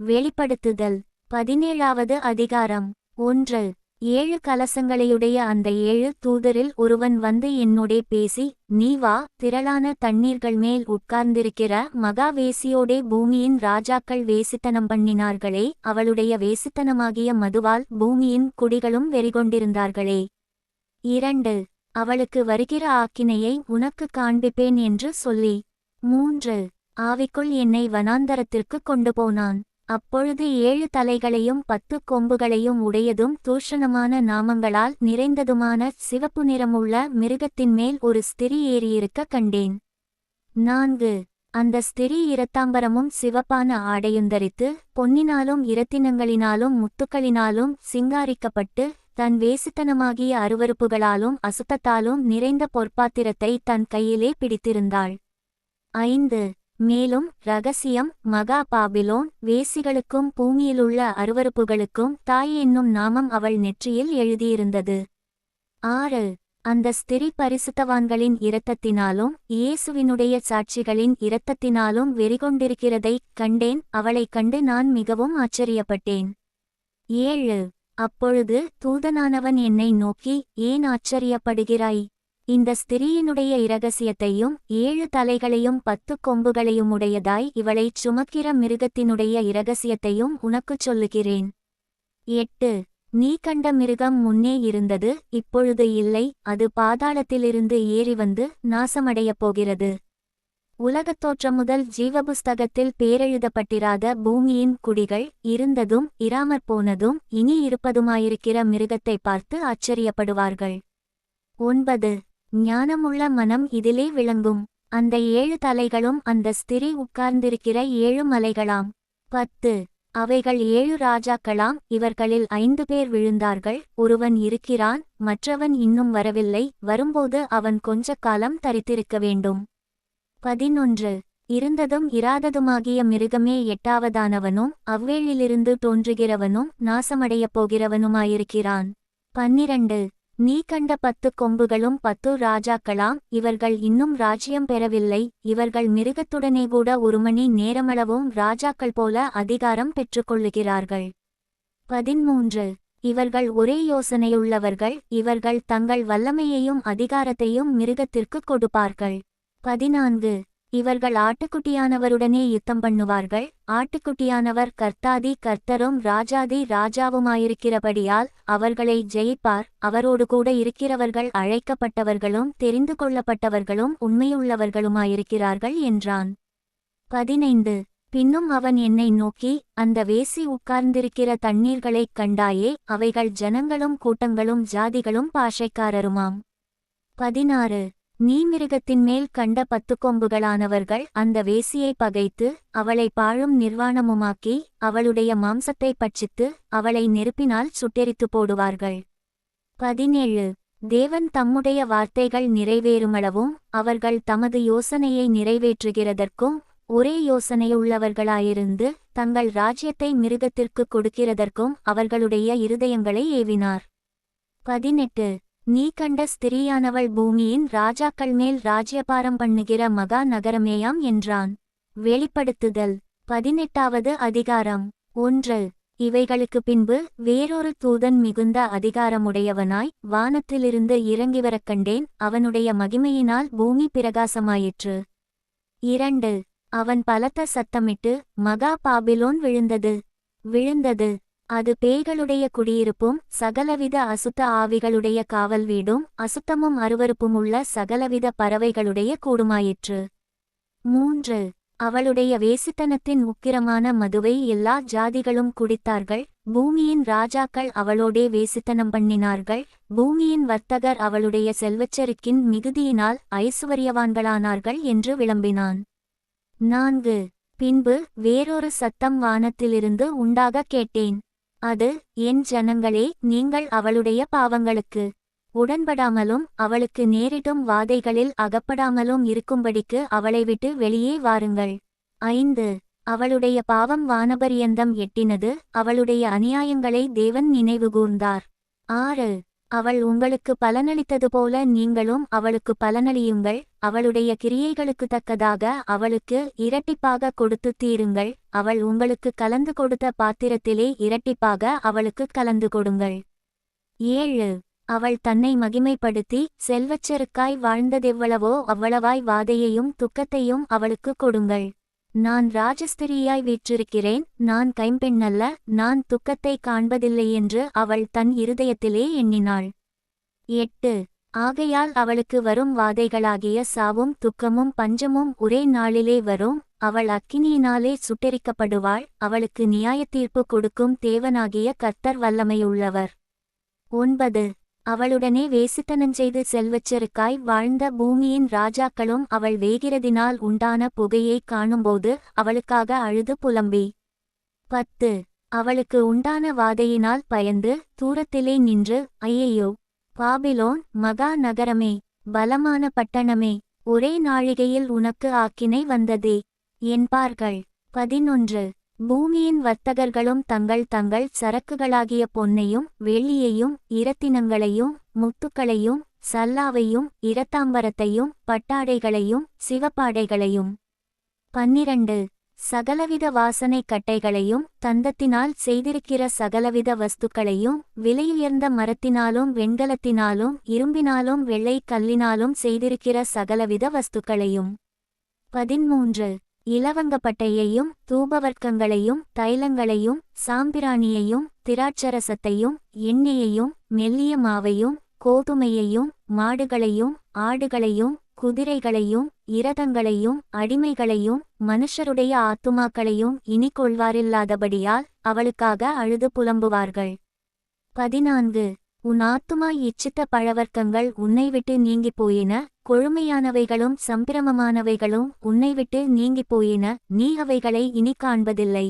வெளிப்படுத்துதல். பதினேழாவது அதிகாரம். ஒன்று. ஏழு கலசங்களையுடைய அந்த ஏழு தூதரில் ஒருவன் வந்து என்னோடே பேசி நீ வா திரளான தண்ணீர்கள் மேல் உட்கார்ந்திருக்கிற மகா வேசியோடே பூமியின் ராஜாக்கள் வேசித்தனம் பண்ணினார்களே அவளுடைய வேசித்தனமாகிய மதுவால் பூமியின் குடிகளும் வெறிகொண்டிருந்தார்களே. இரண்டு. அவளுக்கு வருகிற ஆக்கினையை உனக்கு காண்பிப்பேன் என்று சொல்லி. மூன்று. ஆவிக்குள் என்னை வனாந்தரத்திற்கு கொண்டு போனான். அப்பொழுது ஏழு தலைகளையும் பத்து கொம்புகளையும் உடையதும் தூஷணமான நாமங்களால் நிறைந்ததுமான சிவப்பு நிறமுள்ள மிருகத்தின் மேல் ஒரு ஸ்திரி ஏறியிருக்க கண்டேன். நான்கு. அந்த ஸ்திரீ இரத்தாம்பரமும் சிவப்பான ஆடையுந்தரித்து பொன்னினாலும் இரத்தினங்களினாலும் முத்துக்களினாலும் சிங்காரிக்கப்பட்டு தன் வேசித்தனமாகிய அருவருப்புகளாலும் அசுத்தத்தாலும் நிறைந்த பொற்பாத்திரத்தை தன் கையிலே பிடித்திருந்தாள். ஐந்து. மேலும் ரகசியம் மகா பாபிலோன் வேசிகளுக்கும் பூமியிலுள்ள அருவருப்புகளுக்கும் தாய் என்னும் நாமம் அவள் நெற்றியில் எழுதியிருந்தது. ஆறு. அந்த ஸ்திரி பரிசுத்தவான்களின் இரத்தத்தினாலும் இயேசுவினுடைய சாட்சிகளின் இரத்தத்தினாலும் வெறிகொண்டிருக்கிறதைக் கண்டேன் அவளைக் கண்டு நான் மிகவும் ஆச்சரியப்பட்டேன். ஏழு. அப்பொழுது தூதனானவன் என்னை நோக்கி ஏன் ஆச்சரியப்படுகிறாய்? இந்த ஸ்திரீயினுடைய இரகசியத்தையும் ஏழு தலைகளையும் பத்து கொம்புகளையும் உடையதாய் இவளைச் சுமக்கிற மிருகத்தினுடைய இரகசியத்தையும் உனக்குச் சொல்லுகிறேன். எட்டு. நீ கண்ட மிருகம் முன்னே இருந்தது இப்பொழுது இல்லை அது பாதாளத்திலிருந்து ஏறி வந்து நாசமடையப் போகிறது. உலகத் தோற்றம் முதல் ஜீவபுஸ்தகத்தில் பேரெழுதப்பட்டிராத பூமியின் குடிகள் இருந்ததும் இராமற் போனதும் இனி இருப்பதுமாயிருக்கிற மிருகத்தை பார்த்து ஆச்சரியப்படுவார்கள். ஒன்பது. ஞானமுள்ள மனம் இதிலே விளங்கும். அந்த ஏழு தலைகளும் அந்த ஸ்திரி உட்கார்ந்திருக்கிற ஏழு மலைகளாம். பத்து. அவைகள் ஏழு ராஜாக்களாம். இவர்களில் ஐந்து பேர் விழுந்தார்கள். ஒருவன் இருக்கிறான் மற்றவன் இன்னும் வரவில்லை. வரும்போது அவன் கொஞ்ச காலம் தரித்திருக்க வேண்டும். பதினொன்று. இருந்ததும் இராததுமாகிய மிருகமே எட்டாவதானவனும் அவ்வேளிலிருந்து தோன்றுகிறவனும் நாசமடையப் போகிறவனுமாயிருக்கிறான். பன்னிரண்டு. நீ கண்ட பத்து கொம்புகளும் பத்து ராஜாக்களாம் இவர்கள் இன்னும் ராஜ்யம் பெறவில்லை இவர்கள் மிருகத்துடனே கூட ஒரு மணி நேரமளவும் ராஜாக்கள் போல அதிகாரம் பெற்றுக்கொள்ளுகிறார்கள். பதிமூன்று இவர்கள் ஒரே யோசனையுள்ளவர்கள் இவர்கள் தங்கள் வல்லமையையும் அதிகாரத்தையும் மிருகத்திற்கு கொடுப்பார்கள். பதினான்கு. இவர்கள் ஆட்டுக்குட்டியானவருடனே யுத்தம் பண்ணுவார்கள். ஆட்டுக்குட்டியானவர் கர்த்தாதி கர்த்தரும் ராஜாதி ராஜாவுமாயிருக்கிறபடியால் அவர்களை ஜெயிப்பார். அவரோடு கூட இருக்கிறவர்கள் அழைக்கப்பட்டவர்களும் தெரிந்து கொள்ளப்பட்டவர்களும் உண்மையுள்ளவர்களுமாயிருக்கிறார்கள் என்றான். பதினைந்து. பின்னும் அவன் என்னை நோக்கி அந்த வேசி உட்கார்ந்திருக்கிற தண்ணீர்களைக் கண்டாயே அவைகள் ஜனங்களும் கூட்டங்களும் ஜாதிகளும் பாஷைக்காரருமாம். பதினாறு. நீமிருகத்தின் மேல் கண்ட பத்து கொம்புகளானவர்கள் அந்த வேசியை பகைத்து அவளை பாழும் நிர்வாணமுமாக்கி அவளுடைய மாம்சத்தை பட்சித்து அவளை நெருப்பினால் சுட்டெரித்து போடுவார்கள். பதினேழு. தேவன் தம்முடைய வார்த்தைகள் நிறைவேறுமளவும் அவர்கள் தமது யோசனையை நிறைவேற்றுகிறதற்கும் ஒரே யோசனையுள்ளவர்களாயிருந்து தங்கள் ராஜ்யத்தை மிருகத்திற்கு கொடுக்கிறதற்கும் அவர்களுடைய இருதயங்களை ஏவினார். பதினெட்டு. நீ கண்ட ஸ்திரீயானவள் பூமியின் ராஜாக்கள் மேல் ராஜ்யபாரம் பண்ணுகிற மகா நகரமேயாம் என்றான். வெளிப்படுத்துதல். பதினெட்டாவது அதிகாரம். ஒன்று. இவைகளுக்கு பின்பு வேறொரு தூதன் மிகுந்த அதிகாரமுடையவனாய் வானத்திலிருந்து இறங்கிவரக் கண்டேன். அவனுடைய மகிமையினால் பூமி பிரகாசமாயிற்று. இரண்டு. அவன் பலத்த சத்தமிட்டு மகா பாபிலோன் விழுந்தது. விழுந்தது. அது பேய்களுடைய குடியிருப்பும் சகலவித அசுத்த ஆவிகளுடைய காவல் வீடும் அசுத்தமும் அருவருப்புமுள்ள சகலவித பறவைகளுடைய கூடுமாயிற்று. மூன்று. அவளுடைய வேசித்தனத்தின் உக்கிரமான மதுவை எல்லா ஜாதிகளும் குடித்தார்கள். பூமியின் ராஜாக்கள் அவளோடே வேசித்தனம் பண்ணினார்கள். பூமியின் வர்த்தகர் அவளுடைய செல்வச்செருக்கின் மிகுதியினால் ஐசுவரியவான்களானார்கள் என்று விளம்பினான். நான்கு. பின்பு வேறொரு சத்தம் வானத்திலிருந்து உண்டாக கேட்டேன். அது என் ஜனங்களே நீங்கள் அவளுடைய பாவங்களுக்கு உடன்படாமலும் அவளுக்கு நேரிடும் வாதைகளில் அகப்படாமலும் இருக்கும்படிக்கு அவளை விட்டு வெளியே வாருங்கள். ஐந்து அவளுடைய பாவம் வானபரியந்தம் எட்டினது அவளுடைய அநியாயங்களை தேவன் நினைவுகூர்ந்தார் ஆறு அவள் உங்களுக்கு பலனளித்தது போல நீங்களும் அவளுக்கு பலனளியுங்கள் அவளுடைய கிரியைகளுக்கு தக்கதாக அவளுக்கு இரட்டிப்பாக கொடுத்து தீருங்கள் அவள் உங்களுக்கு கலந்து கொடுத்த பாத்திரத்திலே இரட்டிப்பாக அவளுக்கு கலந்து கொடுங்கள். ஏழு. அவள் தன்னை மகிமைப்படுத்தி செல்வச்செருக்காய் வாழ்ந்ததெவ்வளவோ அவ்வளவாய் வாதையையும் துக்கத்தையும் அவளுக்கு கொடுங்கள். நான் ராஜஸ்திரியாய் வீற்றிருக்கிறேன் நான் கைம்பெண்ணல்ல நான் துக்கத்தை காண்பதில்லையென்று அவள் தன் இருதயத்திலே எண்ணினாள். எட்டு. ஆகையால் அவளுக்கு வரும் வாதைகளாகிய சாவும் துக்கமும் பஞ்சமும் ஒரே நாளிலே வரும் அவள் அக்கினியினாலே சுட்டெரிக்கப்படுவாள் அவளுக்கு நியாயத்தீர்ப்பு கொடுக்கும் தேவனாகிய கர்த்தர் வல்லமையுள்ளவர். ஒன்பது. அவளுடனே வேசித்தனஞ்செய்து செல்வச்செருக்காய் வாழ்ந்த பூமியின் ராஜாக்களும் அவள் வேகிறதினால் உண்டான புகையைக் காணும்போது அவளுக்காக அழுது புலம்பி. பத்து. அவளுக்கு உண்டான வாதையினால் பயந்து தூரத்திலே நின்று ஐயையோ! பாபிலோன் மகா நகரமே! பலமான பட்டணமே! ஒரே நாழிகையில் உனக்கு ஆக்கினை வந்ததே என்பார்கள். பதினொன்று. பூமியின் வர்த்தகர்களும் தங்கள் தங்கள் சரக்குகளாகிய பொன்னையும் வெள்ளியையும் இரத்தினங்களையும் முத்துக்களையும் சல்லாவையும் இரத்தாம்பரத்தையும் பட்டாடைகளையும் சிவப்பாடைகளையும். பன்னிரண்டு. சகலவித வாசனை கட்டைகளையும் தந்தத்தினால் செய்திருக்கிற சகலவித வஸ்துக்களையும் விலையுயர்ந்த மரத்தினாலும் வெண்கலத்தினாலும் இரும்பினாலும் வெள்ளை கல்லினாலும் செய்திருக்கிற சகலவித வஸ்துக்களையும். பதிமூன்று. இலவங்கப்பட்டையையும் தூபவர்க்கங்களையும் தைலங்களையும் சாம்பிராணியையும் திராட்சரசத்தையும் எண்ணெயையும் மெல்லிய மாவையும் கோதுமையையும் மாடுகளையும் ஆடுகளையும் குதிரைகளையும் இரதங்களையும் அடிமைகளையும் மனுஷருடைய ஆத்துமாக்களையும் இனி கொள்வாரில்லாதபடியால் அவளுக்காக அழுது புலம்புவார்கள். பதினான்கு. உன் ஆத்துமா இச்சித்த பழவர்க்கங்கள் உன்னை விட்டு நீங்கிப் போயின கொழுமையானவைகளும் சம்பிரமமானவைகளும் உன்னை விட்டு நீங்கிப் போயின நீ அவைகளை இனி காண்பதில்லை.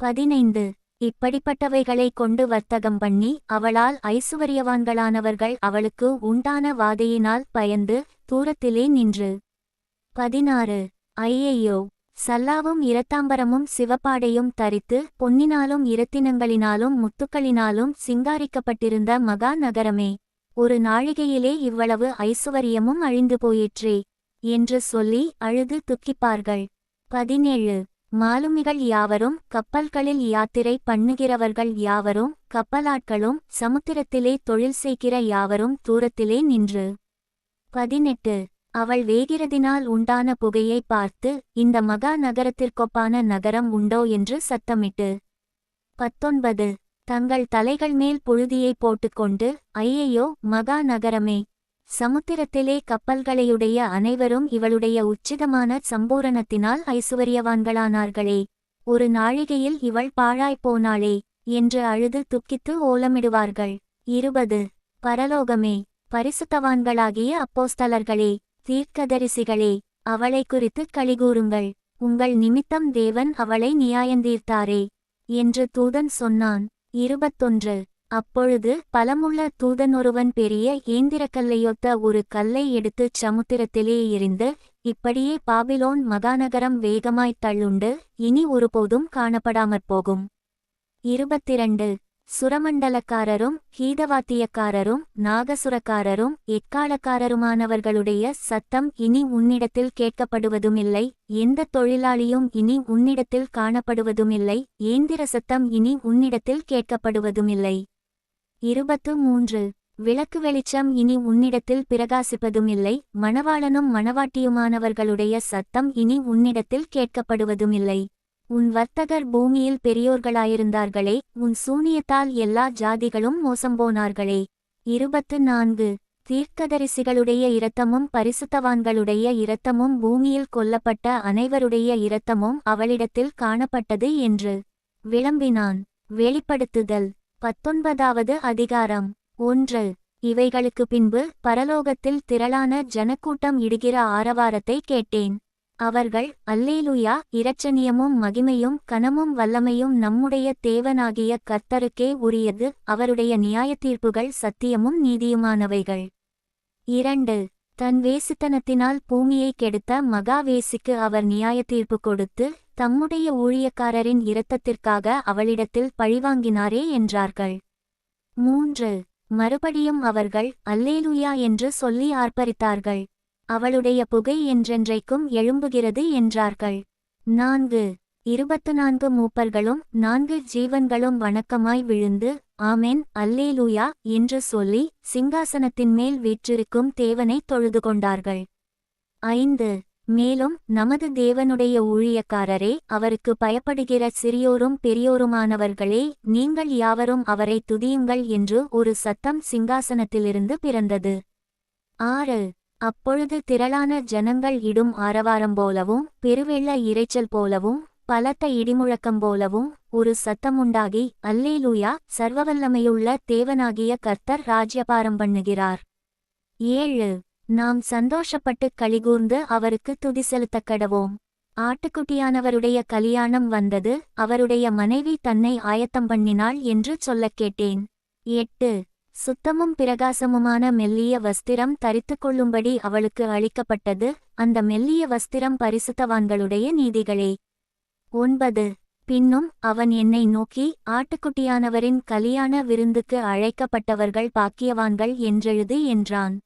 பதினைந்து. இப்படிப்பட்டவைகளை கொண்டு வர்த்தகம் பண்ணி அவளால் ஐசுவரியவான்களானவர்கள் அவளுக்கு உண்டான வாதையினால் பயந்து தூரத்திலே நின்று. பதினாறு. ஐயையோ. சல்லாவும் இரத்தாம்பரமும் சிவப்பாடையும் தரித்து பொன்னினாலும் இரத்தினங்களினாலும் முத்துக்களினாலும் சிங்காரிக்கப்பட்டிருந்த மகா நகரமே. ஒரு நாழிகையிலே இவ்வளவு ஐசுவரியமும் அழிந்து போயிற்றே என்று சொல்லி அழுது துக்கிப்பார்கள். பதினேழு. மாலுமிகள் யாவரும் கப்பல்களில் யாத்திரை பண்ணுகிறவர்கள் யாவரும் கப்பலாட்களும் சமுத்திரத்திலே தொழில் செய்கிற யாவரும் தூரத்திலே நின்று. பதினெட்டு. அவள் வேகிறதினால் உண்டான புகையை பார்த்து இந்த மகா நகரத்திற்கொப்பான நகரம் உண்டோ? என்று சத்தமிட்டு. பத்தொன்பது. தங்கள் தலைகள் மேல் புழுதியை போட்டுக்கொண்டு ஐயையோ மகா நகரமே! சமுத்திரத்திலே கப்பல்களையுடைய அனைவரும் இவளுடைய உச்சிதமான சம்பூரணத்தினால் ஐசுவரியவான்களானார்களே! ஒரு நாழிகையில் இவள் பாழாய்ப்போனாளே என்று அழுது துக்கித்து ஓலமிடுவார்கள். இருபது. பரலோகமே! பரிசுத்தவான்களாகிய அப்போஸ்தலர்களே! தீர்க்கதரிசிகளே அவளை குறித்து கழிகூறுங்கள் உங்கள் நிமித்தம் தேவன் அவளை நியாயந்தீர்த்தாரே என்று தூதன் சொன்னான். இருபத்தொன்று. அப்பொழுது பலமுள்ள தூதனொருவன் பெரிய ஏந்திரக்கல்லையொத்த ஒரு கல்லை எடுத்துச் சமுத்திரத்திலே எறிந்து இப்படியே பாபிலோன் மகாநகரம் வேகமாய்த் தள்ளுண்டு இனி ஒருபோதும் காணப்படாமற் போகும் இருபத்திரண்டு. சுரமண்டலக்காரரும் ஹீதவாத்தியக்காரரும் நாகசுரக்காரரும் எக்காலக்காரருமானவர்களுடைய சத்தம் இனி உன்னிடத்தில் கேட்கப்படுவதுமில்லை எந்த தொழிலாளியும் இனி உன்னிடத்தில் காணப்படுவதுமில்லை ஏந்திர சத்தம் இனி உன்னிடத்தில் கேட்கப்படுவதுமில்லை. இருபத்து மூன்று. விளக்கு வெளிச்சம் இனி உன்னிடத்தில் பிரகாசிப்பதுமில்லை மணவாளனும் மணவாட்டியுமானவர்களுடைய சத்தம் இனி உன்னிடத்தில் கேட்கப்படுவதுமில்லை. உன் வர்த்தகர் பூமியில் பெரியோர்களாயிருந்தார்களே உன் சூனியத்தால் எல்லா ஜாதிகளும் மோசம்போனார்களே. இருபத்து நான்கு தீர்க்கதரிசிகளுடைய இரத்தமும் பரிசுத்தவான்களுடைய இரத்தமும் பூமியில் கொல்லப்பட்ட அனைவருடைய இரத்தமும் அவளிடத்தில் காணப்பட்டது என்று விளம்பினான். வெளிப்படுத்துதல். பத்தொன்பதாவது அதிகாரம். ஒன்று. இவைகளுக்கு பின்பு பரலோகத்தில் திரளான ஜனக்கூட்டம் இடுகிற ஆரவாரத்தை கேட்டேன். அவர்கள் அல்லேலுயா இரட்சணியமும் மகிமையும் கனமும் வல்லமையும் நம்முடைய தேவனாகிய கர்த்தருக்கே உரியது அவருடைய நியாயத்தீர்ப்புகள் சத்தியமும் நீதியுமானவைகள். இரண்டு தன் வேசித்தனத்தினால் பூமியை கெடுத்த மகாவேசிக்கு அவர் நியாயத்தீர்ப்பு கொடுத்து தம்முடைய ஊழியக்காரரின் இரத்தத்திற்காக அவளிடத்தில் பழிவாங்கினாரே என்றார்கள். மூன்று மறுபடியும் அவர்கள் அல்லேலுயா என்று சொல்லி ஆர்ப்பரித்தார்கள். அவளுடைய புகை என்றென்றைக்கும் எழும்புகிறது என்றார்கள். நான்கு. இருபத்து நான்கு மூப்பர்களும் நான்கு ஜீவன்களும் வணக்கமாய் விழுந்து ஆமென் அல்லேலூயா என்று சொல்லி சிங்காசனத்தின் மேல் வீற்றிருக்கும் தேவனை தொழுது கொண்டார்கள். ஐந்து. மேலும் நமது தேவனுடைய ஊழியக்காரரே அவருக்கு பயப்படுகிற சிறியோரும் பெரியோருமானவர்களே நீங்கள் யாவரும் அவரை துதியுங்கள் என்று ஒரு சத்தம் சிங்காசனத்திலிருந்து பிறந்தது. ஆறு. அப்பொழுது திரளான ஜனங்கள் இடும் ஆரவாரம் போலவும் பெருவெள்ள இரைச்சல் போலவும் பலத்த இடிமுழக்கம் போலவும் ஒரு சத்தமுண்டாகி அல்லேலூயா சர்வவல்லமையுள்ள தேவனாகிய கர்த்தர் ராஜ்யபாரம் பண்ணுகிறார். ஏழு. நாம் சந்தோஷப்பட்டு களிகூர்ந்து அவருக்கு துதி செலுத்தக் கடவோம். ஆட்டுக்குட்டியானவருடைய கலியாணம் வந்தது அவருடைய மனைவி தன்னை ஆயத்தம் பண்ணினாள் என்று சொல்லக் கேட்டேன். எட்டு. சுத்தமும் பிரகாசமுமான மெல்லிய வஸ்திரம் தரித்துக் கொள்ளும்படி அவளுக்கு அளிக்கப்பட்டது. அந்த மெல்லிய வஸ்திரம் பரிசுத்தவான்களுடைய நீதிகளே. ஒன்பது. பின்னும் அவன் என்னை நோக்கி ஆட்டுக்குட்டியானவரின் கலியாண விருந்துக்கு அழைக்கப்பட்டவர்கள் பாக்கியவான்கள் என்றெழுது என்றான்.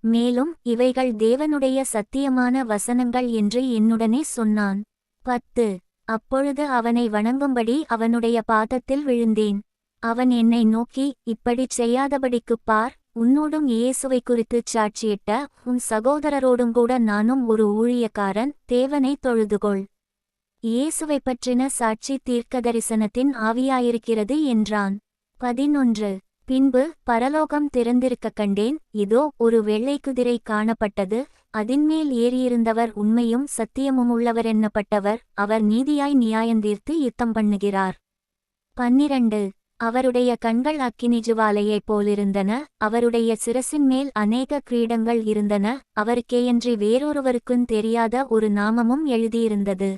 மேலும் இவைகள் தேவனுடைய சத்தியமான வசனங்கள் என்று என்னுடனே சொன்னான். பத்து. அப்பொழுது அவனை வணங்கும்படி அவனுடைய பாதத்தில் விழுந்தேன். அவன் என்னை நோக்கி இப்படிச் செய்யாதபடிக்குப் பார் உன்னோடும் இயேசுவை குறித்துச் சாட்சியிட்ட உன் சகோதரரோடும் கூட நானும் ஒரு ஊழியக்காரன் தேவனை தொழுதுகொள். இயேசுவை பற்றின சாட்சி தீர்க்க தரிசனத்தின் ஆவியாயிருக்கிறது என்றான். பதினொன்று. பின்பு பரலோகம் திறந்திருக்க கண்டேன் இதோ ஒரு வெள்ளை குதிரை காணப்பட்டது அதின்மேல் ஏறியிருந்தவர் உண்மையும் சத்தியமும் உள்ளவரென்னப்பட்டவர் அவர் நீதியாய் நியாயந்தீர்த்து யுத்தம் பண்ணுகிறார். பன்னிரண்டு. அவருடைய கண்கள் அக்கினி ஜுவாலையைப் போலிருந்தன அவருடைய சிரசின் மேல் அநேக கிரீடங்கள் இருந்தன அவருக்கேயன்றி வேறொருவருக்குன் தெரியாத ஒரு நாமமும் எழுதியிருந்தது.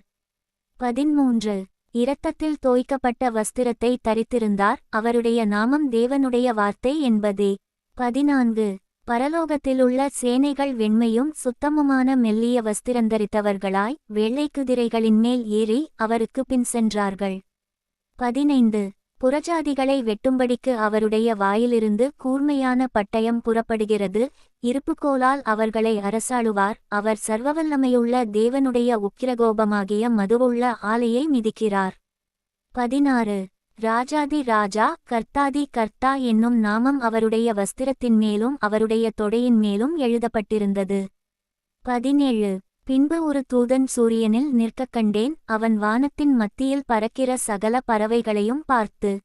பதிமூன்று இரத்தத்தில் தோய்க்கப்பட்ட வஸ்திரத்தை தரித்திருந்தார் அவருடைய நாமம் தேவனுடைய வார்த்தை என்பதே. பதினான்கு. பரலோகத்திலுள்ள சேனைகள் வெண்மையும் சுத்தமுமான மெல்லிய வஸ்திரந்தரித்தவர்களாய் வெள்ளை குதிரைகளின் மேல் ஏறி அவருக்கு பின் சென்றார்கள். பதினைந்து. புறஜாதிகளை வெட்டும்படிக்கு அவருடைய வாயிலிருந்து கூர்மையான பட்டயம் புறப்படுகிறது இருப்புக்கோலால் அவர்களை அரசாளுவார். அவர் சர்வவல்லமையுள்ள தேவனுடைய உக்கிரகோபமாகிய மதுவுள்ள ஆலையை மிதிக்கிறார். பதினாறு. ராஜாதி ராஜா கர்த்தாதி கர்த்தா என்னும் நாமம் அவருடைய வஸ்திரத்தின் மேலும் அவருடைய தொடையின் மேலும் எழுதப்பட்டிருந்தது. பதினேழு. பின்பு ஒரு தூதன் சூரியனில் நிற்கக் கண்டேன் அவன் வானத்தின் மத்தியில் பறக்கிற சகல பறவைகளையும் பார்த்து.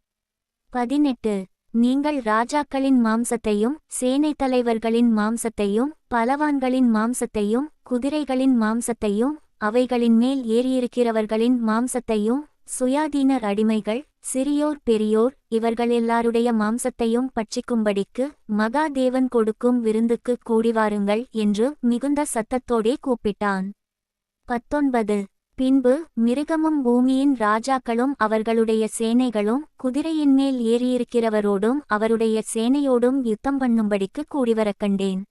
பதினெட்டு. நீங்கள் ராஜாக்களின் மாம்சத்தையும் சேனை தலைவர்களின் மாம்சத்தையும் பலவான்களின் மாம்சத்தையும் குதிரைகளின் மாம்சத்தையும் அவைகளின் மேல் ஏறியிருக்கிறவர்களின் மாம்சத்தையும் சுயாதீன அடிமைகள் சிறியோர் பெரியோர் இவர்கள் எல்லாருடைய மாம்சத்தையும் பட்சிக்கும்படிக்கு மகாதேவன் கொடுக்கும் விருந்துக்கு கூடிவாருங்கள் என்று மிகுந்த சத்தத்தோடே கூப்பிட்டான். பத்தொன்பது. பின்பு மிருகமும் பூமியின் ராஜாக்களும் அவர்களுடைய சேனைகளும் குதிரையின் மேல் ஏறியிருக்கிறவரோடும் அவருடைய சேனையோடும் யுத்தம் பண்ணும்படிக்கு கூடிவரக் கண்டேன்.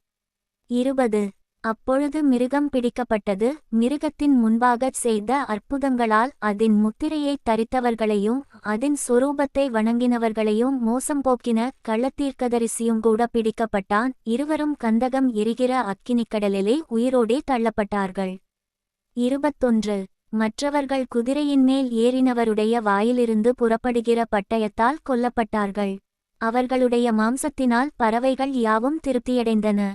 இருபது. அப்பொழுது மிருகம் பிடிக்கப்பட்டது. மிருகத்தின் முன்பாகச் செய்த அற்புதங்களால் அதன் முத்திரையைத் தரித்தவர்களையும் அதன் சொரூபத்தை வணங்கினவர்களையும் மோசம் போக்கின கள்ளத்தீர்க்கதரிசியும் கூட பிடிக்கப்பட்டான். இருவரும் கந்தகம் எரிகிற அக்கினிக்கடலிலே உயிரோடே தள்ளப்பட்டார்கள். இருபத்தொன்று. மற்றவர்கள் குதிரையின் மேல் ஏறினவருடைய வாயிலிருந்து புறப்படுகிற பட்டயத்தால் கொல்லப்பட்டார்கள். அவர்களுடைய மாம்சத்தினால் பறவைகள் யாவும் திருப்தியடைந்தன.